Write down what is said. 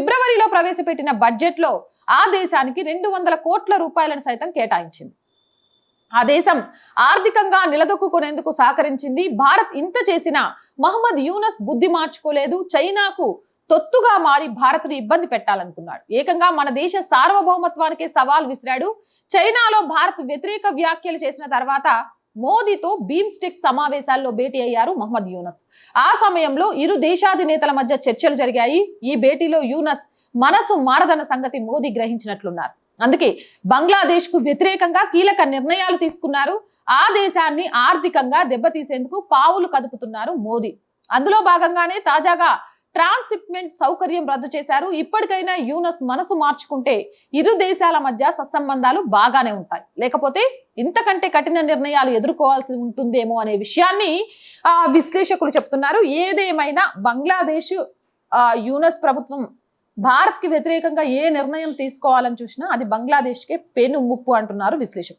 ఫిబ్రవరిలో ప్రవేశపెట్టిన బడ్జెట్లో ఆ దేశానికి రెండు వందల కోట్ల రూపాయలను సైతం కేటాయించింది. ఆ దేశం ఆర్థికంగా నిలదొక్కునేందుకు సహకరించింది. భారత్ ఇంత చేసినా మహమ్మద్ యూనస్ బుద్ధి మార్చుకోలేదు. చైనాకు తొత్తుగా మారి భారత్ను ఇబ్బంది పెట్టాలనుకున్నాడు. ఏకంగా మన దేశ సార్వభౌమత్వానికి సవాల్ విసిరాడు. చైనాలో భారత్ వ్యతిరేక వ్యాఖ్యలు చేసిన తర్వాత మోదీతో బీమ్స్టెక్ సమావేశాల్లో భేటీ అయ్యారు మహమ్మద్ యూనస్. ఆ సమయంలో ఇరు దేశాధినేతల మధ్య చర్చలు జరిగాయి. ఈ భేటీలో యూనస్ మనసు మారదన్న సంగతి మోదీ గ్రహించినట్లున్నారు. అందుకే బంగ్లాదేశ్కు వ్యతిరేకంగా కీలక నిర్ణయాలు తీసుకున్నారు. ఆ దేశాన్ని ఆర్థికంగా దెబ్బతీసేందుకు పావులు కదుపుతున్నారు మోదీ. అందులో భాగంగానే తాజాగా ట్రాన్స్షిప్మెంట్ సౌకర్యం రద్దు చేశారు. ఇప్పటికైనా యూనస్ మనసు మార్చుకుంటే ఇరు దేశాల మధ్య సత్సంబంధాలు బాగానే ఉంటాయి. లేకపోతే ఇంతకంటే కఠిన నిర్ణయాలు ఎదుర్కోవాల్సి ఉంటుందేమో అనే విషయాన్ని విశ్లేషకులు చెప్తున్నారు. ఏదేమైనా బంగ్లాదేశ్ యూనస్ ప్రభుత్వం భారత్కి వ్యతిరేకంగా ఏ నిర్ణయం తీసుకోవాలని చూసినా అది బంగ్లాదేశ్కే పెను ముప్పు అంటున్నారు విశ్లేషకులు.